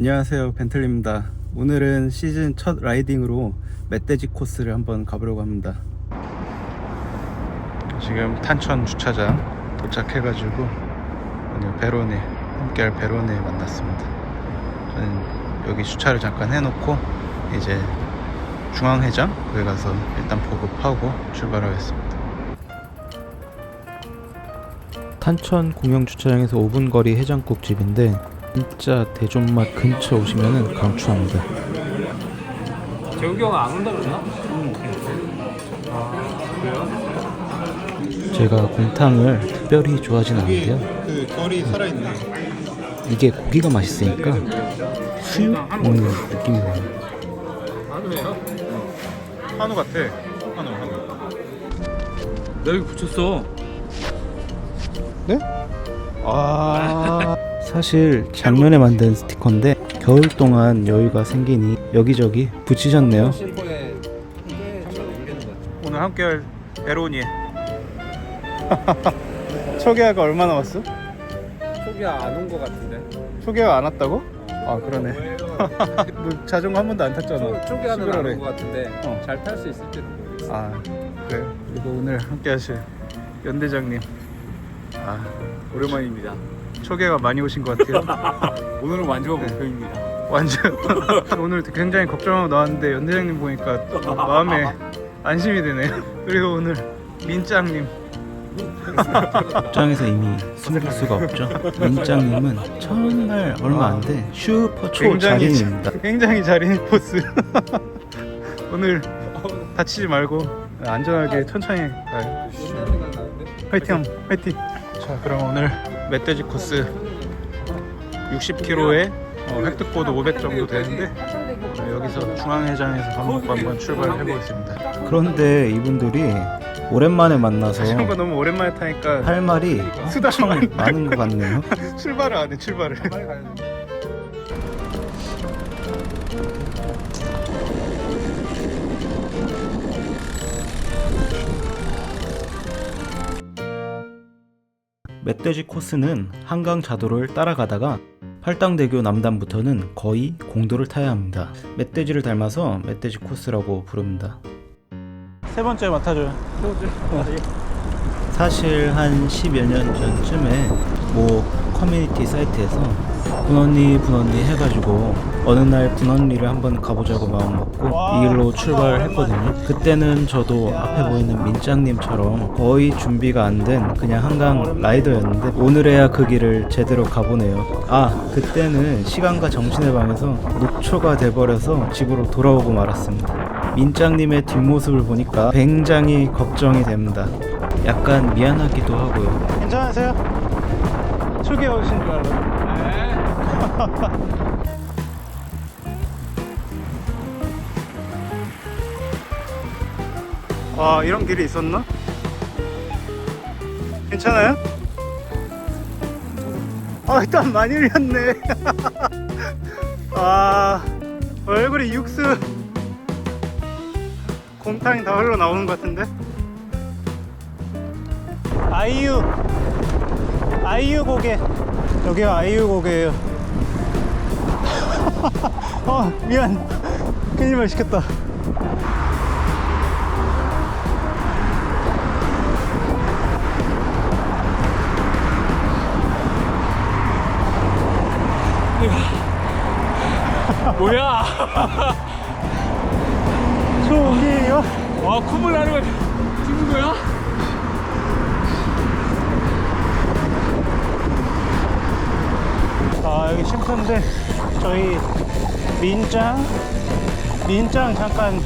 안녕하세요 벤틀리입니다. 오늘은 시즌 첫 라이딩으로 멧돼지 코스를 한번 가보려고 합니다. 지금 탄천 주차장 도착해가지고 오늘 베로네 함께할 베로네 만났습니다. 저는 여기 주차를 잠깐 해놓고 이제 중앙회장 거기 가서 일단 보급하고 출발하겠습니다. 탄천 공영 주차장에서 5분 거리 해장국 집인데 진짜 대존맛 근처 오시면은 강추합니다. 재욱이 형은 안 온다 그러나? 제가 곰탕을 특별히 좋아하진 않는데요. 그 결이 살아있네. 이게 고기가 맛있으니까 수육 먹는 느낌이 나요. 해요? 한우 같아. 한우, 한우. 나 여기 붙였어 아 사실 작년에 만든 스티커인데 겨울 동안 여유가 생기니 여기저기 붙이셨네요. 오늘 함께할 베로니. 초계가 얼마 남았어? 초기야 안온 거 같은데 초계가 안 왔다고? 아 그러네. 너 자전거 한 번도 안 탔잖아. 초기야는 11월에. 안온 거 같은데 어. 잘 탈 수 있을지도 모르겠어 아 그래 그리고 오늘 함께 하실 연대장님 아 오랜만입니다 초계가 많이 오신 것 같아요. 오늘은 완전 네. 목표입니다. 완전 오늘 굉장히 걱정하고 나왔는데 연대장님 보니까 좀 마음에 안심이 되네요. 그리고 오늘 민짱님. 입장에서 이미 숨길 수가 없죠. 민짱님은 정말 얼마 안 돼. 슈퍼 초자린입니다. 굉장히 자린 포스. 오늘 다치지 말고 안전하게 천천히 가요. 화이팅 화이팅. 자 그럼 오늘 멧돼지 코스 60km에 어, 획득보도 500 정도 되는데 어, 여기서 중앙회장에서 밥 먹고 한번 출발해 보겠습니다. 그런데 이분들이 오랜만에 만나서 자전거 너무 오랜만에 타니까 할 말이 엄청 많은 것 같네요. 출발을 안 해 출발을 멧돼지 코스는 한강 자도를 따라가다가 팔당대교 남단부터는 거의 공도를 타야 합니다. 멧돼지를 닮아서 멧돼지 코스라고 부릅니다. 세 번째 맡아줘요. 사실 한 10여 년 전쯤에 뭐 커뮤니티 사이트에서 분언니 분언니 해가지고 어느 날 분언리를 한번 가보자고 마음먹고 이 길로 출발했거든요. 그때는 저도 앞에 보이는 민짱님처럼 거의 준비가 안 된 그냥 한강 라이더였는데 오늘에야 그 길을 제대로 가보네요. 아 그때는 시간과 정신의 방에서 녹초가 돼버려서 집으로 돌아오고 말았습니다. 민짱님의 뒷모습을 보니까 굉장히 걱정이 됩니다. 약간 미안하기도 하고요. 괜찮으세요? 초기 오신 줄 알아요 아 이런 길이 있었나? 괜찮아요? 아 일단 많이 흘렸네. 아 얼굴이 육수. 곰탕이 다 흘러나오는 것 같은데? 아이유. 아이유 고개. 여기가 아이유 고개예요 어 미안. 괜히 말 시켰다. 뭐야? 저기요? 와 콧물 나는 거 찍는 거야? 아 여기 쉼터인데 저희 민짱 민짱 잠깐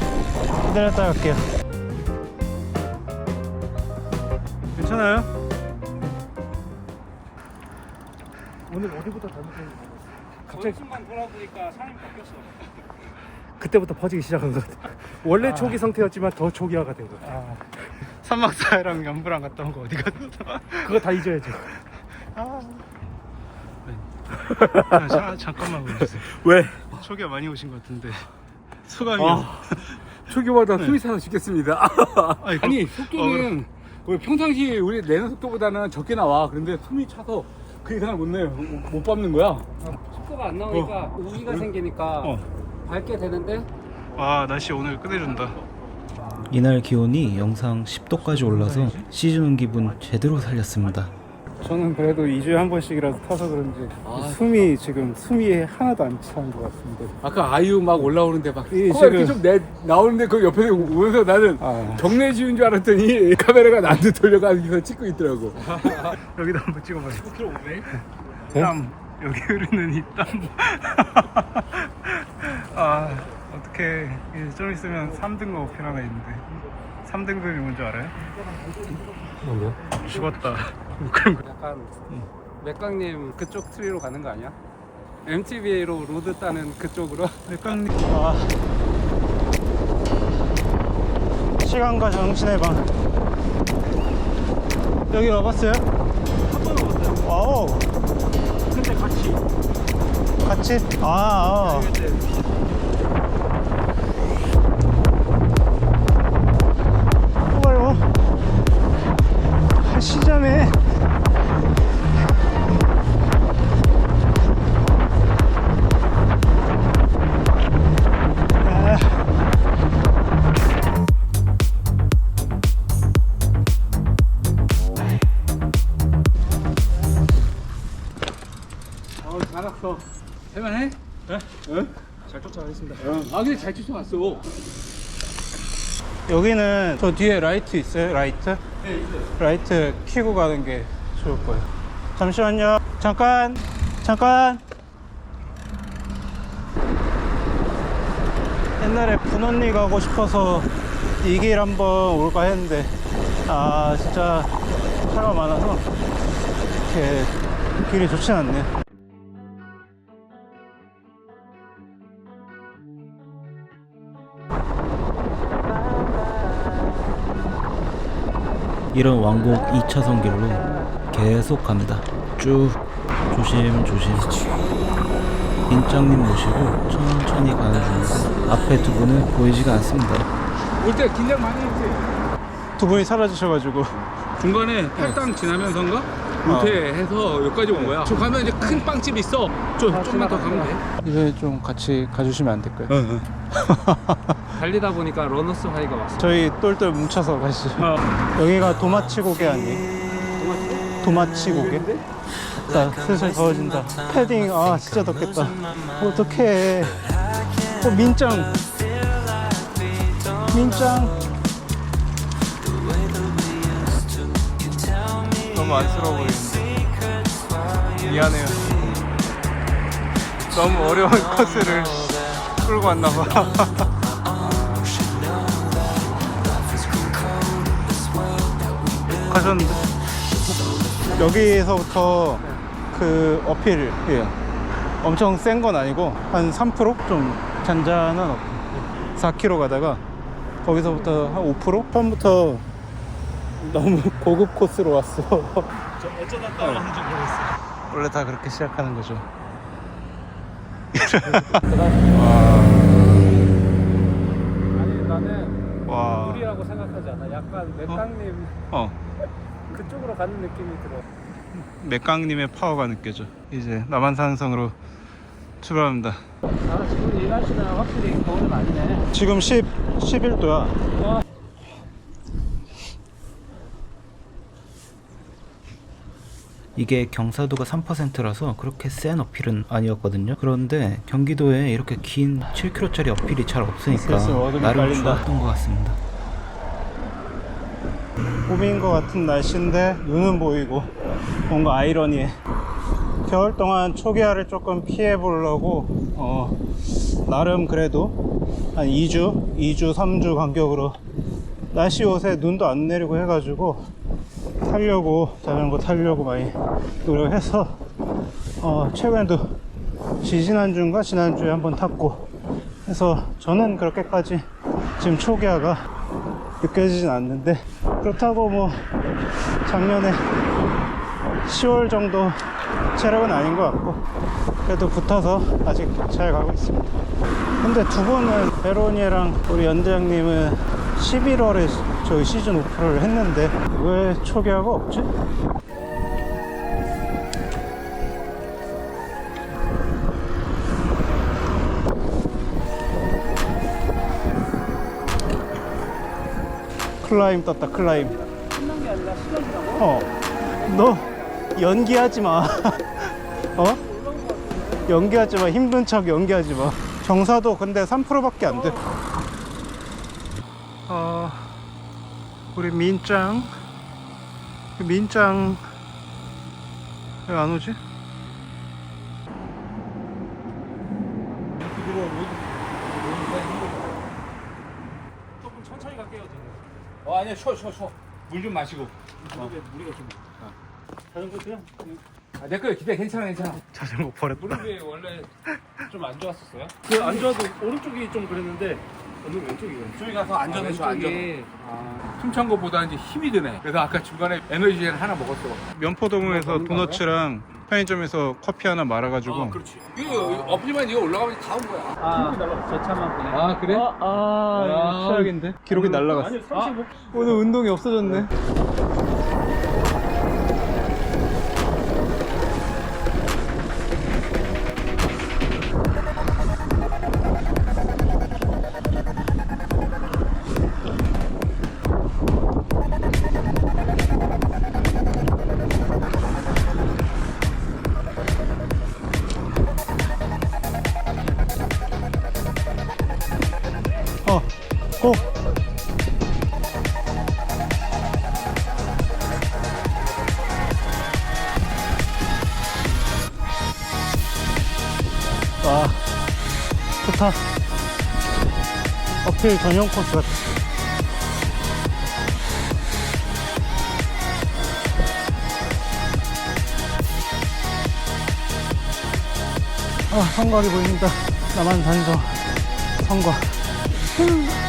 기다렸다 갈게요 괜찮아요? 오늘 어디부터 닮으셨는지 갑자기 순간 돌아보니까 사람이 바뀌었어 그때부터 퍼지기 시작한 것 같아요. 원래 초기 상태였지만 더 초기화가 된 것 같아요. 삼막사랑 연부랑 갔다 온 거 어디 갔어? 그거 다 잊어야죠. 자, 잠깐만 보여주세요 왜? 초기가 많이 오신 것 같은데 소감이요? 아, 초기보다 숨이 차서 죽겠습니다 아니, 아니 그- 속도는 거의 평상시에 우리 내는 속도보다는 적게 나와 그런데 숨이 차서 그 이상을 못 내요. 못, 못 밟는 거야. 속도가 안 나오니까 우기가 생기니까 어. 밟게 되는데 아 날씨 오늘 끝내준다. 이날 기온이 영상 10도까지 올라서 시즌 온 기분 제대로 살렸습니다. 저는 그래도 2주에 한 번씩이라도 타서 그런지 숨이 지금 숨이 하나도 안 차는 것 같습니다. 아까 아이유 막 올라오는데 막 이 코가 지금- 이렇게 좀내 나오는데 그 옆에서 오면서 나는 아. 경례 지운 줄 알았더니 카메라가 나한테 돌려가면서 찍고 있더라고. 여기도 한번 찍어봐요. 10km 오네. 땀 여기 흐르는 이 땀. 아 어떻게 좀 있으면 3등급 어필 하나 있는데 3등급이 뭔지 알아요? 뭔데요? 죽었다. 그런 거. 약간 맥강님 그쪽 트리로 가는 거 아니야? MTBA로 로드 따는 그쪽으로 맥강님. 아 시간과 정신의 방. 여기 와봤어요? 한번 와봤어요. 와우. 근데 같이. 같이? 아. 아. 시점에 어 잘했어. 할만해? 네? 응? 잘 쫓아가겠습니다. 아 근데 잘 쫓아갔어. 여기는 저 뒤에 라이트 있어요? 라이트? 네, 있어요. 라이트 켜고 가는 게 좋을 거예요. 잠시만요. 잠깐. 잠깐. 옛날에 분언니 가고 싶어서 이 길 한번 올까 했는데 아 진짜 차가 많아서 이렇게 길이 좋진 않네. 이런 왕복 2차선 길로 계속 갑니다. 쭉 조심 조심. 인장님 모시고 천천히 가는 중인데 앞에 두 분은 보이지가 않습니다. 올 때 긴장 많이 했지. 두 분이 사라지셔가지고 중간에 팔당 지나면서인가? 로테해서 여기까지 온 거야. 저 가면 이제 큰 빵집 있어. 좀 좀만 더 가면 돼. 이제 좀 같이 가주시면 안 될까요? 응. 달리다 보니까 러너스 하이가 왔어 저희 똘똘 뭉쳐서 가시죠. 여기가 도마치 고개 아니에요? 도마치 고개? 나 슬슬 더워진다. 패딩 아 진짜 덥겠다. 어떡해. 어 민짱. 민짱. 너무 안쓰러워 보이는데. 미안해요. 너무 어려운 코스를 끌고 왔나 봐. 가셨는데 여기서부터 그 어필이에요 엄청 센 건 아니고 한 3%좀 잔잔한 어필 4km 가다가 거기서부터 한 5% 처음부터 너무 고급 코스로 왔어. 어쩌다 따라왔는지 모르겠어 원래 다 그렇게 시작하는 거죠. 아니 나는 와, 우리라고 생각하지 않아. 약간 맥강님 어. 그쪽으로 가는 느낌이 들어. 맥강님의 파워가 느껴져. 이제 남한산성으로 출발합니다. 아 지금 이 날씨는 확실히 겨울은 아니네. 지금 10, 11도야. 이게 경사도가 3%라서 그렇게 센 어필은 아니었거든요. 그런데 경기도에 이렇게 긴 7km짜리 어필이 잘 없으니까 슬슬 어둠이 나름 깔린다. 좋았던 것 같습니다. 봄인 것 같은 날씨인데 눈은 보이고 뭔가 아이러니해. 겨울 동안 초기화를 조금 피해 보려고 어, 나름 그래도 한 2주, 2주, 3주 간격으로 날씨 옷에 눈도 안 내리고 해가지고 타려고 자전거 타려고 많이 노력해서 어, 최근에도 지지난주인가 지난주에 한번 탔고 해서 저는 그렇게까지 지금 초기화가 느껴지진 않는데 그렇다고 뭐 작년에 10월 정도 체력은 아닌 것 같고 그래도 붙어서 아직 잘 가고 있습니다. 근데 두 분은 베로니에랑 우리 연대장님은 11월에 저희 시즌 오프를 했는데 왜 초기화가 없지? 클라임 떴다 클라임 어. 너 연기하지 마 어? 연기하지 마 힘든 척 연기하지 마 정사도 근데 3%밖에 안돼 우리 민짱. 민짱. 왜 안 오지? 어 아니야 쉬어 쉬어 쉬어 물 좀 마시고 아, 내 거에 기대 괜찮아 괜찮아 자전거 버렸다. 무릎이 원래 좀 안 좋았었어요? 그 안 좋아도 오른쪽이 좀 그랬는데 오늘 왼쪽이요. 저기 가서 안전해 저 안전 왼쪽이 숨찬 것보다 이제 힘이 드네. 그래서 아까 중간에 에너지젤 하나 먹었어. 면포동에서 도너츠랑 편의점에서 커피 하나 말아가지고. 그렇지. 이거 어플리만 이거 올라가면 다 온 거야. 아, 저 차만 보내. 아 그래? 아, 아, 최악인데? 기록이 날라갔어. 아니 35. 오늘 운동이 없어졌네. 고! 와, 좋다. 어필 전용 코스 같아. 아, 성곽이 보입니다. 나만 단서 성곽.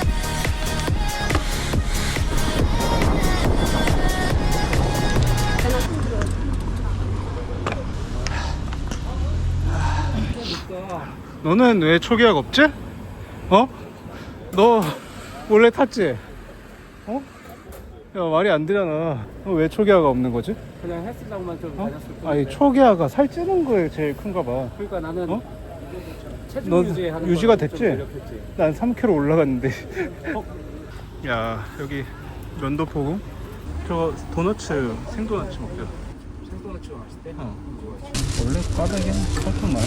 너는 왜 초기화가 없지? 어? 너 원래 탔지? 어? 야 말이 안 되잖아. 너 왜 초기화가 없는 거지? 그냥 헬스장만 좀 어? 다녔을 뿐인데. 아니 초기화가 살찌는 거에 제일 큰가 봐. 그러니까 나는 어? 체중 너 유지하는 유지가 거좀 됐지? 노력했지. 난 3kg 올라갔는데. 야 여기 면도포구? 저 도너츠 생도너츠 먹자. 생도너츠가 맛있대. 어. 원래 까닭에는 설탕 많이.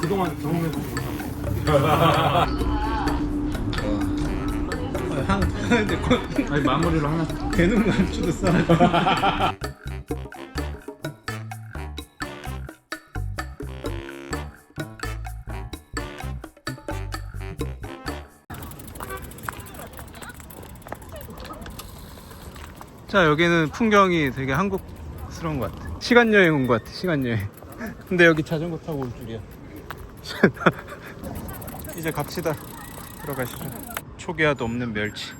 그동안 경험해서 한 하는데 아니 마무리로 하나 개는 감추도 싸. 자 여기는 풍경이 되게 한국스러운 것 같아. 시간 여행 온 것 같아. 시간 여행. 근데 여기 자전거 타고 올 줄이야. 이제 갑시다. 들어가시죠. 초기화도 없는 멸치.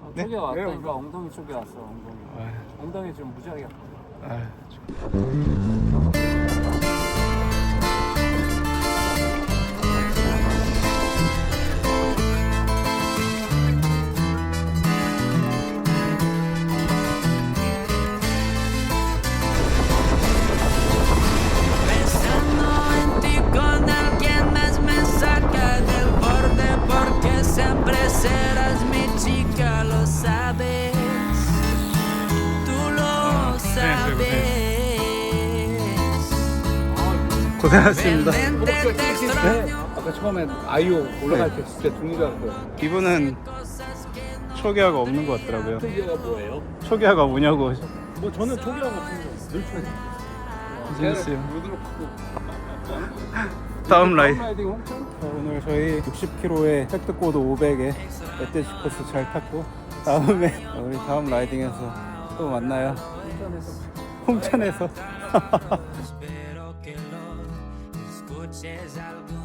어, 네? 쪽에 왔다니까 엉덩이 쪽에 왔어. 엉덩이. 아유, 엉덩이 좀 무지하게 아파. 고생하셨습니다. Realmente te extraño. 아까 처음엔 아이오 올라갈 때 진짜 죽는 줄 알았어요 이분은 초기화가 없는 것 같더라고요. 초기화가 뭐예요? 초기화가 뭐냐고. 뭐 저는 초기화가 없습니다. 늘 초기. 재밌어요. 부드럽고 다음 라이. 라이딩 홍천? 오늘 저희 60km에 획득고도 500에 멧돼지 코스 잘 탔고 다음에 우리 다음 라이딩에서 또 만나요. 홍천에서. Que se algo